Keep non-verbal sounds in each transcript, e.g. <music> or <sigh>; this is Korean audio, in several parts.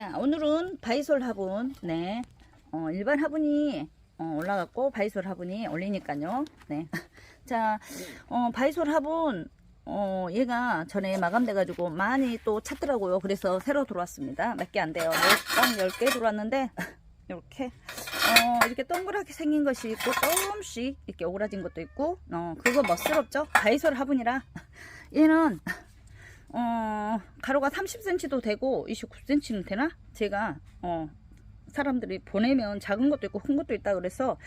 자, 오늘은 바이솔 화분, 네, 어, 일반 화분이 어, 올라갔고 바이솔 화분이 올리니까요. 네, <laughs> 자, 어, 바이솔 화분, 어, 얘가 전에 마감돼가지고 많이 또 찼더라고요. 그래서 새로 들어왔습니다. 몇 개 안 돼요. 네, 딱 10개 들어왔는데 <laughs> 이렇게 어, 이렇게 동그랗게 생긴 것이 있고 조금씩 이렇게 오그라진 것도 있고 어, 그거 멋스럽죠? 바이솔 화분이라 <laughs> 얘는 어, 가로가 30cm도 되고 29cm는 되나? 제가 어, 사람들이 보내면 작은 것도 있고 큰 것도 있다 그래서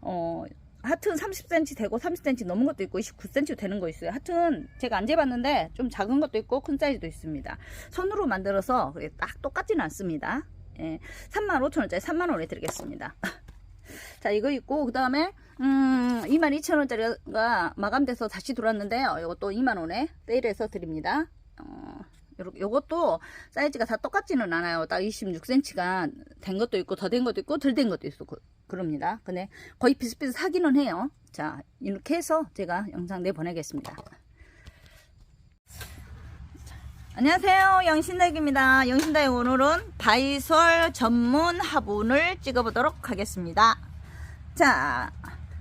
어, 하여튼 30cm 되고 30cm 넘은 것도 있고 29cm 되는 거 있어요. 하여튼 제가 안 재봤는데 좀 작은 것도 있고 큰 사이즈도 있습니다. 손으로 만들어서 딱 똑같지는 않습니다. 예, 35,000원짜리 3만원에 드리겠습니다. <laughs> 자 이거 있고 그 다음에 음 22,000원짜리가 마감돼서 다시 들어왔는데요. 이것도 2만원에 세일해서 드립니다. 어, 요것도 사이즈가 다 똑같지는 않아요. 딱 26cm가 된 것도 있고 더 된 것도 있고 덜 된 것도 있고 그, 그럽니다. 근데 거의 비슷비슷하기는 해요. 자 이렇게 해서 제가 영상 내보내겠습니다. 안녕하세요 영신닭입니다 영신닭의 오늘은 바이솔 전문 화분을 찍어보도록 하겠습니다 자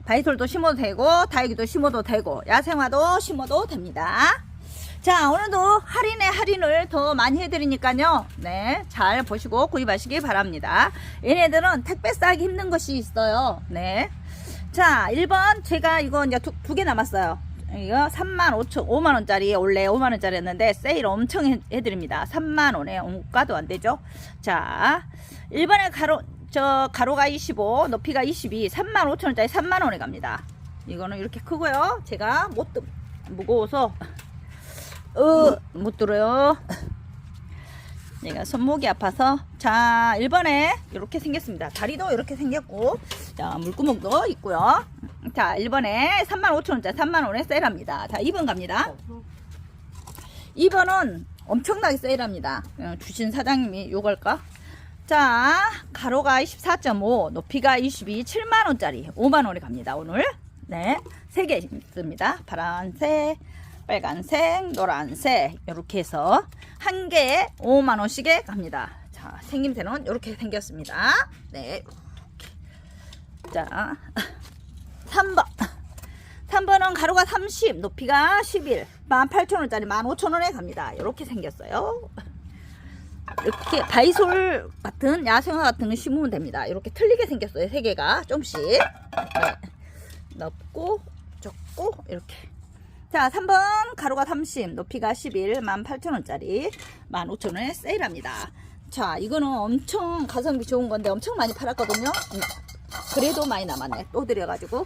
바이솔도 심어도 되고 다육이도 심어도 되고 야생화도 심어도 됩니다 자 오늘도 할인에 할인을 더 많이 해드리니까요. 네 잘 보시고 구입하시기 바랍니다. 얘네들은 택배 싸기 힘든 것이 있어요. 네자 1번 제가 이거 이제 두개 남았어요. 이거 3만 5천 5만 원짜리 원래 5만 원짜리 였는데 세일 엄청 해, 해드립니다. 3만 원에 원가도 안 되죠? 자 1번에 가로 저 가로가 25 높이가 22 3만 5천 원짜리 3만 원에 갑니다. 이거는 이렇게 크고요. 제가 못 들- 무거워서 어, 못 들어요. 내가 손목이 아파서. 자 1번에 이렇게 생겼습니다. 다리도 이렇게 생겼고. 자 물구멍도 있고요. 자 1번에 35,000원짜리 3만원에 세일합니다. 자 2번 갑니다. 2번은 엄청나게 세일합니다. 어, 주신 사장님이 요걸까? 자 가로가 24.5 높이가 22 7만원짜리 5만원에 갑니다 오늘. 네 3개 있습니다. 파란색 빨간색 노란색 이렇게 해서 한 개에 5만 원씩에 갑니다. 자 생김새는 이렇게 생겼습니다. 네 이렇게. 자 3번. 3번은 가로가 30 높이가 11 18,000원짜리 15,000원에 갑니다. 이렇게 생겼어요. 이렇게 바이솔 같은 야생화 같은 거 심으면 됩니다. 이렇게 틀리게 생겼어요 세 개가. 좀씩. 네. 넓고 좁고 이렇게 자 3번 가로가 30 높이가 11 18,000원짜리 15,000원에 세일합니다. 자 이거는 엄청 가성비 좋은 건데 엄청 많이 팔았거든요. 음, 그래도 많이 남았네. 또 드려가지고.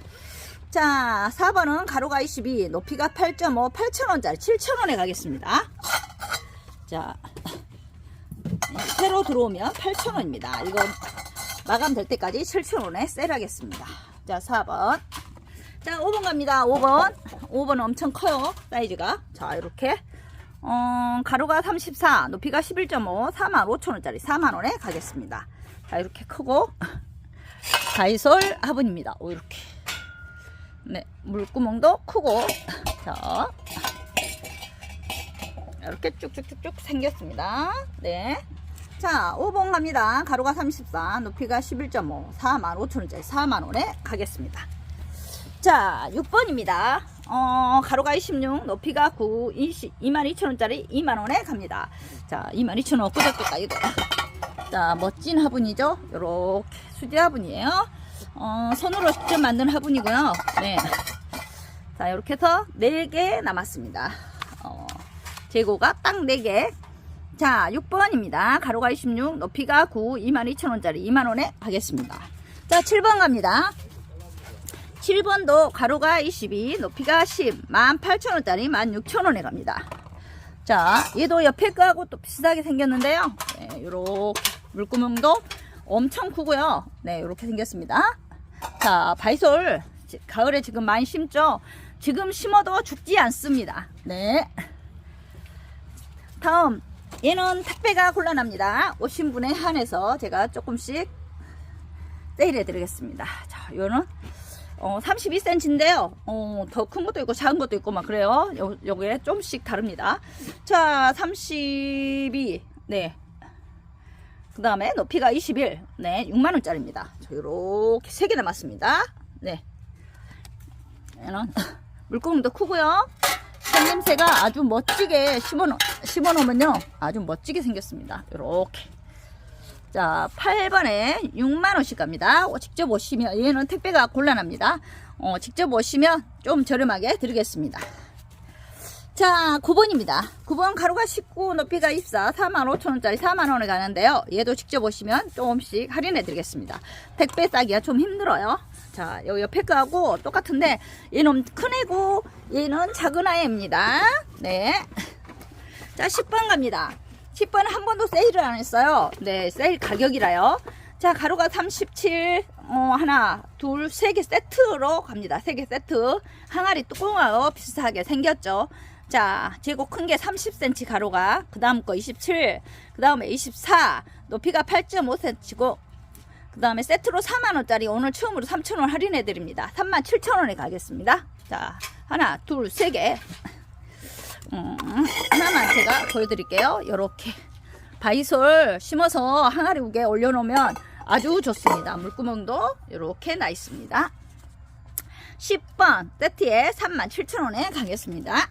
자 4번은 가로가 22 높이가 8.5 8,000원짜리 7,000원에 가겠습니다. 자 새로 들어오면 8,000원입니다. 이거 마감될 때까지 7,000원에 세일하겠습니다. 자 4번. 자 5번 갑니다. 5번 5번 엄청 커요 사이즈가. 자 이렇게. 어, 가로가 34 높이가 11.5 45,000원짜리 4만원에 가겠습니다. 자 이렇게 크고. 다이솔 화분입니다. 오 이렇게. 네 물구멍도 크고. 자 이렇게 쭉쭉쭉쭉 생겼습니다. 네 자 5번 갑니다. 가로가 34 높이가 11.5 45,000원짜리 4만원에 가겠습니다. 자, 6번입니다. 어, 가로가 26, 높이가 9, 20, 22,000원짜리 2만원에 갑니다. 자, 22,000원 엊그저께까지 돼. 자, 멋진 화분이죠? 요렇게 수제 화분이에요. 어, 손으로 직접 만든 화분이고요. 네. 자, 이렇게 해서 4개 남았습니다. 어, 재고가 딱 4개. 자, 6번입니다. 가로가 26, 높이가 9, 22,000원짜리 2만원에 가겠습니다. 자, 7번 갑니다. 7번도 가로가 22, 높이가 10, 18,000원짜리 16,000원에 갑니다. 자, 얘도 옆에 거하고 또 비슷하게 생겼는데요. 네, 요렇게 물구멍도 엄청 크고요. 네, 요렇게 생겼습니다. 자, 바이솔 지- 가을에 지금 많이 심죠? 지금 심어도 죽지 않습니다. 네. 다음 얘는 택배가 곤란합니다. 오신 분에 한해서 제가 조금씩 세일해 드리겠습니다. 자, 요는 어, 32cm인데요. 어, 더 큰 것도 있고 작은 것도 있고 막 그래요. 요, 요게 좀씩 다릅니다. 자, 32. 네. 그 다음에 높이가 21. 네, 6만원짜리입니다. 이렇게 3개 남았습니다. 네. 얘는 <laughs> 물고기도 크고요. 생김새가 아주 멋지게 심어놓, 심어 놓으면요. 아주 멋지게 생겼습니다. 이렇게. 자, 8번에 6만원씩 갑니다. 어, 직접 오시면, 얘는 택배가 곤란합니다. 어, 직접 오시면 좀 저렴하게 드리겠습니다. 자, 9번입니다. 9번 가루가 19, 높이가 24, 45,000원짜리 4만원에 가는데요. 얘도 직접 오시면 조금씩 할인해 드리겠습니다. 택배 싸기가 좀 힘들어요. 자, 요 옆에 거하고 똑같은데 얘는 큰 애고 얘는 작은 아이입니다. 네. 자, 10번 갑니다. 10번은 한 번도 세일을 안 했어요. 네, 세일 가격이라요. 자, 가루가 37, 어, 하나, 둘, 세 개 세트로 갑니다. 세 개 세트. 항아리 뚜껑하고 비슷하게 생겼죠. 자, 재고 큰게 30cm 가로가, 그 다음 거 27, 그 다음에 24, 높이가 8.5cm고, 그 다음에 세트로 4만원짜리 오늘 처음으로 3,000원 할인해드립니다. 37,000원에 가겠습니다. 자, 하나, 둘, 세 개. 음, 하나만 제가 보여드릴게요. 요렇게. 바이솔 심어서 항아리 우게 올려놓으면 아주 좋습니다. 물구멍도 이렇게 나 있습니다. 10번 세트에 37,000원에 가겠습니다.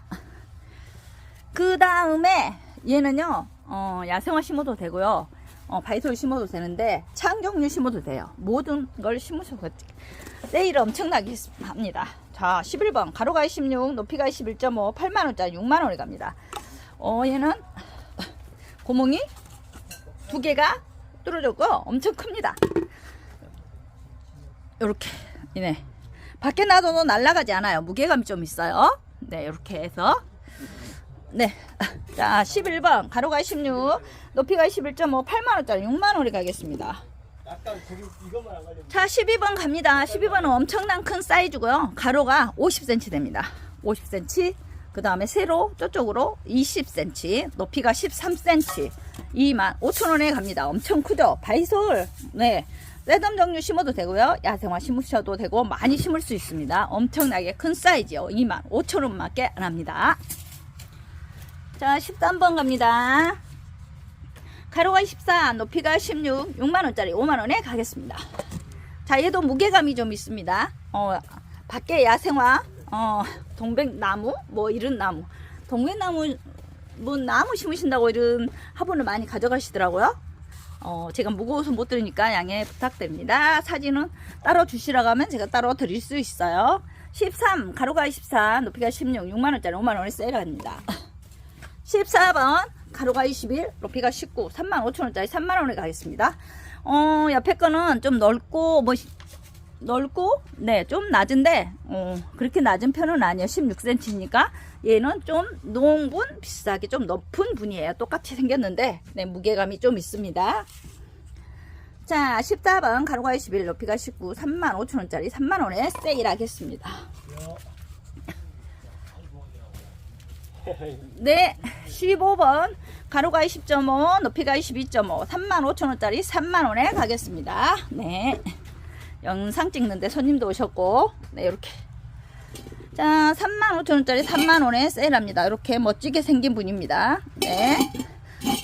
그 다음에 얘는요 어, 야생화 심어도 되고요 어, 바이솔 심어도 되는데 창종류 심어도 돼요 모든 걸 심으셔도 세일 엄청나게 합니다 자 11번 가로가 16 높이가 21.5 8만원짜리 6만원에 갑니다 어 얘는 구멍이 두 개가 뚫어졌고 엄청 큽니다 이렇게 이네 밖에 놔둬도 날아가지 않아요 무게감이 좀 있어요 네 이렇게 해서 네. 자, 11번. 가로가 16, 높이가 21.5, 8만원짜리 6만원에 가겠습니다. 자, 12번 갑니다. 12번은 엄청난 큰 사이즈고요. 가로가 50cm 됩니다. 50cm. 그 다음에 세로 저쪽으로 20cm. 높이가 13cm. 2만 5천원에 갑니다. 엄청 크죠? 바이솔. 네. 쇠덤 종류 심어도 되고요. 야생화 심으셔도 되고 많이 심을 수 있습니다. 엄청나게 큰 사이즈요. 2만 5천원밖에 안 합니다. 자, 13번 갑니다. 가로가 14, 높이가 16, 6만원짜리 5만원에 가겠습니다. 자, 얘도 무게감이 좀 있습니다. 어, 밖에 야생화, 어, 동백나무, 뭐 이런 나무. 동백나무, 뭐 나무 심으신다고 이런 화분을 많이 가져가시더라고요. 어, 제가 무거워서 못 드리니까 양해 부탁드립니다. 사진은 따로 주시라고 하면 제가 따로 드릴 수 있어요. 13, 가로가 14, 높이가 16, 6만원짜리 5만원에 세일합니다. 14번 가로가 21 높이가 19 35,000원짜리 3만원에 가겠습니다. 어 옆에 거는 좀 넓고 뭐 넓고 네 좀 낮은데 어 그렇게 낮은 편은 아니에요. 16cm니까. 얘는 좀 농분 비슷하게 좀 높은 분이에요. 똑같이 생겼는데 네 무게감이 좀 있습니다. 자 14번 가로가 21 높이가 19 35,000원짜리 3만원에 세일하겠습니다 네, 15번 가로가 20.5, 높이가 22.5, 35,000원짜리 3만원에 가겠습니다. 네, 영상 찍는데 손님도 오셨고, 네, 이렇게. 자, 35,000원짜리 3만원에 세일합니다. 이렇게 멋지게 생긴 분입니다. 네,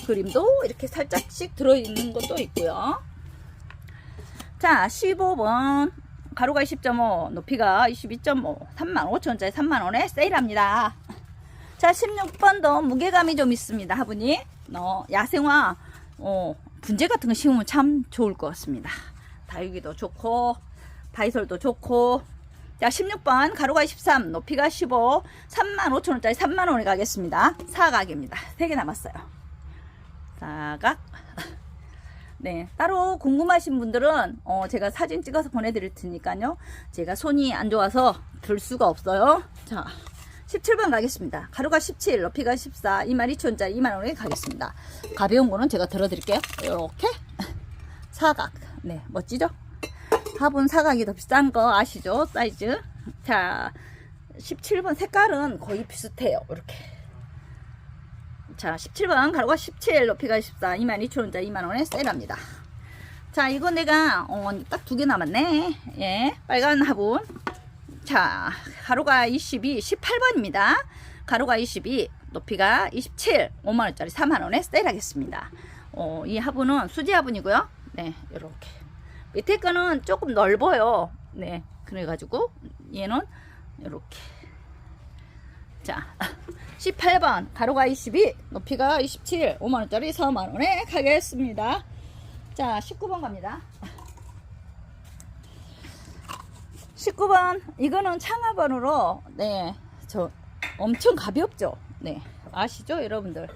그림도 이렇게 살짝씩 들어있는 것도 있고요. 자, 15번 가로가 20.5, 높이가 22.5, 35,000원짜리 3만원에 세일합니다. 자, 16번도 무게감이 좀 있습니다, 화분이. 어, 야생화, 어, 분재 같은 거 심으면 참 좋을 것 같습니다. 다육이도 좋고, 바이솔도 좋고. 자, 16번, 가로가 13, 높이가 15, 35,000원짜리 3만원에 가겠습니다. 사각입니다. 3개 남았어요. 사각. <laughs> 네, 따로 궁금하신 분들은, 어, 제가 사진 찍어서 보내드릴 테니까요. 제가 손이 안 좋아서 들 수가 없어요. 자. 17번 가겠습니다. 가로가 17, 높이가 14, 22,000원짜리 2만원에 가겠습니다. 가벼운 거는 제가 들어드릴게요. 이렇게 <laughs> 사각. 네, 멋지죠? 화분 사각이 더 비싼 거 아시죠? 사이즈. 자, 17번 색깔은 거의 비슷해요. 이렇게. 자, 17번 가로가 17, 높이가 14, 22,000원짜리 2만원에 세일합니다. 자, 이거 내가 어, 딱 두 개 남았네. 예, 빨간 화분. 자, 가로가 22, 18번입니다. 가로가 22, 높이가 27, 5만원짜리 4만원에 세일하겠습니다. 어, 이 화분은 수지 화분이고요. 네, 이렇게. 밑에 거는 조금 넓어요. 네, 그래가지고 얘는 이렇게. 자, <laughs> 18번 가로가 22, 높이가 27, 5만원짜리 4만원에 가겠습니다. 자, 19번 갑니다. 19번, 이거는 창화번으로, 네, 저 엄청 가볍죠? 네, 아시죠, 여러분들?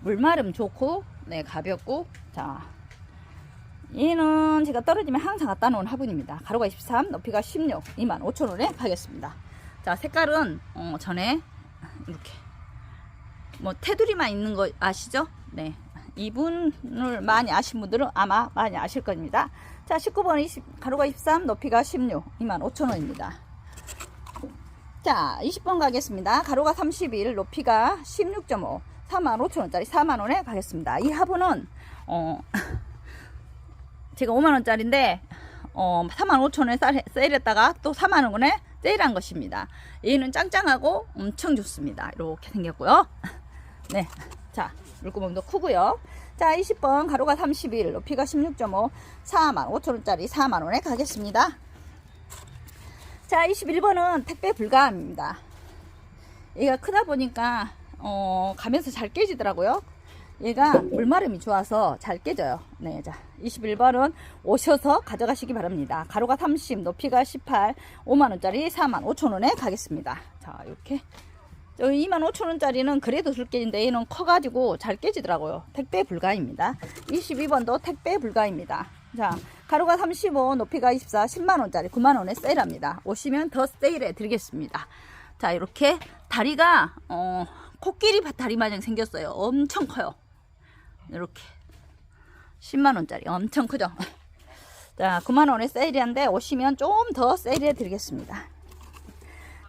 물마름 좋고, 네, 가볍고, 자, 얘는 제가 떨어지면 항상 갖다 놓은 화분입니다. 가로가 23, 높이가 16, 2만 5천 원에 가겠습니다. 자, 색깔은 어, 전에 이렇게 뭐 테두리만 있는 거 아시죠? 네. 이분을 많이 아신 분들은 아마 많이 아실 겁니다. 자, 19번 20, 가로가 23, 높이가 16, 2만 5천 원입니다. 자, 20번 가겠습니다. 가로가 31, 높이가 16.5, 4만 5천 원짜리 4만 원에 가겠습니다. 이 화분은 어 <laughs> 제가 5만 원짜리인데 어 4만 5천 원에 쌀- 세일했다가 또 4만 원에 세일한 것입니다. 얘는 짱짱하고 엄청 좋습니다. 이렇게 생겼고요. <laughs> 네. 자, 물구멍도 크고요. 자, 20번 가로가 31, 높이가 16.5, 4만 5천 원짜리 4만 원에 가겠습니다. 자, 21번은 택배 불가합니다. 얘가 크다 보니까 어, 가면서 잘 깨지더라고요. 얘가 물마름이 좋아서 잘 깨져요. 네, 자, 21번은 오셔서 가져가시기 바랍니다. 가로가 30, 높이가 18, 5만원짜리 4만 5천원에 가겠습니다. 자, 이렇게. 저 2만 5천원짜리는 그래도 줄 깨진데 얘는 커가지고 잘 깨지더라고요. 택배 불가입니다. 22번도 택배 불가입니다. 자, 가로가 35, 높이가 24, 10만원짜리 9만원에 세일합니다. 오시면 더 세일해 드리겠습니다. 자, 이렇게 다리가, 어, 코끼리 다리 마냥 생겼어요. 엄청 커요. 이렇게 10만 원짜리 엄청 크죠. <laughs> 자, 9만 원에 세일이한데 오시면 좀 더 세일해 드리겠습니다.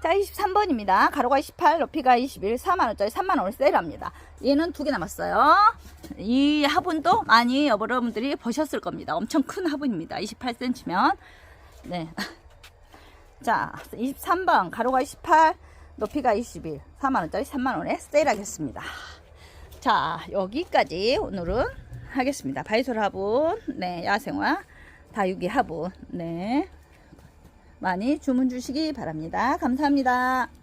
자, 23번입니다. 가로가 28, 높이가 21, 4만 원짜리 3만 원을 세일합니다. 얘는 두 개 남았어요. 이 화분도 많이 여러분들이 보셨을 겁니다. 엄청 큰 화분입니다. 28cm면 네. <laughs> 자, 23번 가로가 28, 높이가 21, 4만 원짜리 3만 원에 세일하겠습니다. 자, 여기까지 오늘은 하겠습니다. 바이솔 화분, 네, 야생화, 다육이 화분, 네. 많이 주문 주시기 바랍니다. 감사합니다.